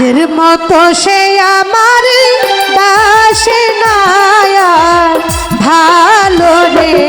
আগের মতো সে আমার দাসে নায়া ভালো রে।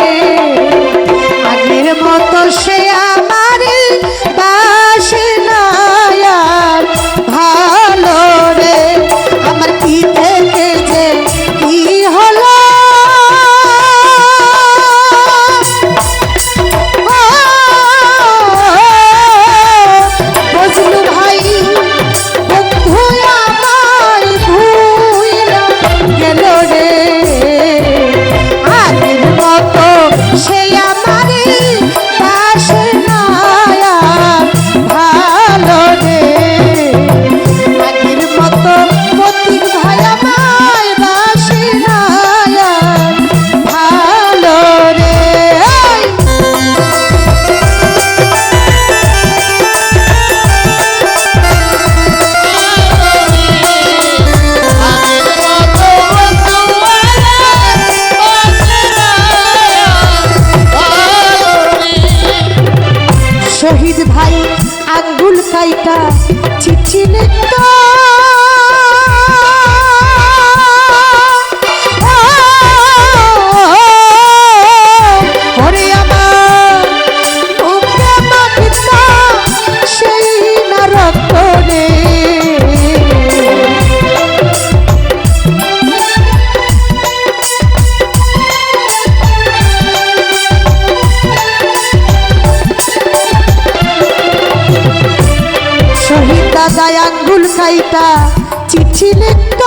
সাইটা চিঠি লিখতো Tilly.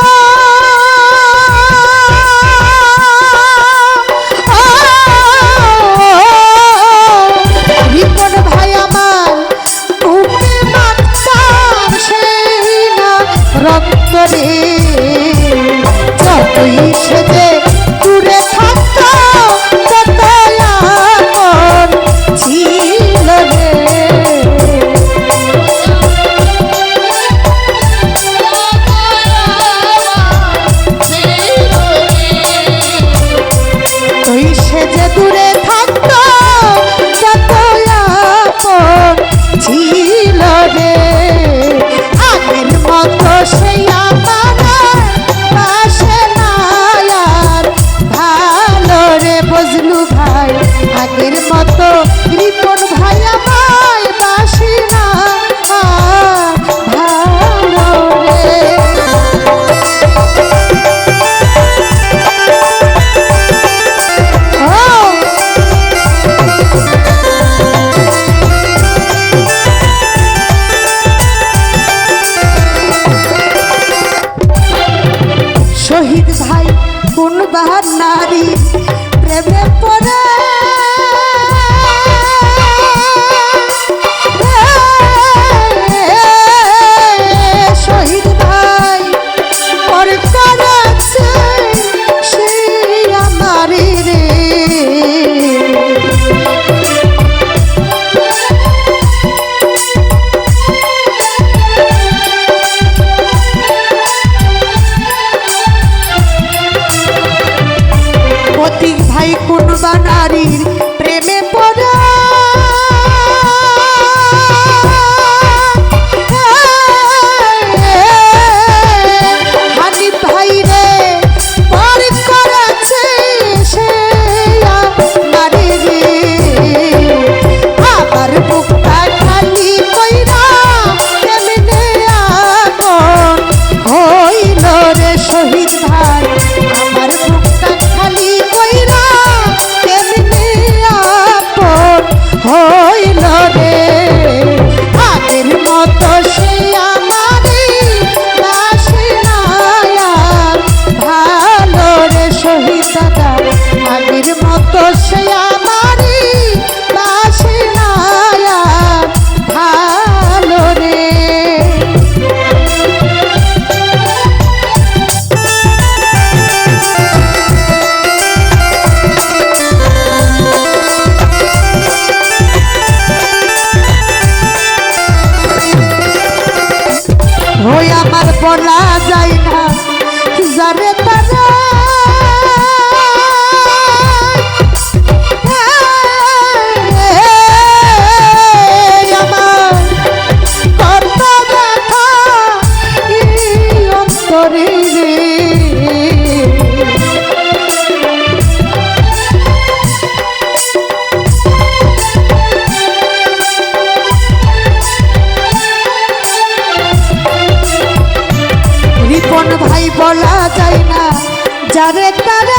তারে তারে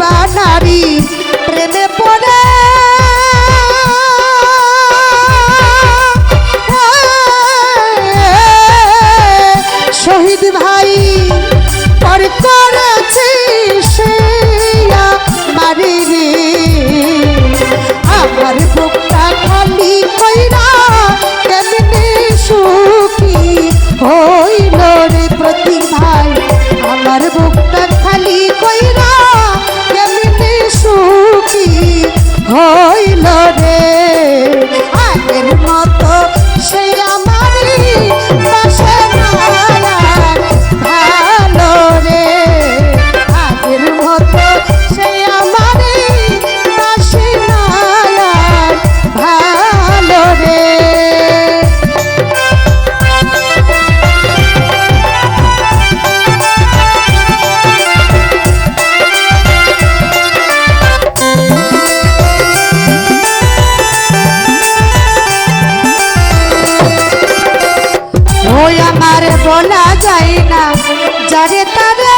বা নারী প্রেমে পড়ে। শহীদ ভাই পর করে। বলা যায় না। যারে তারা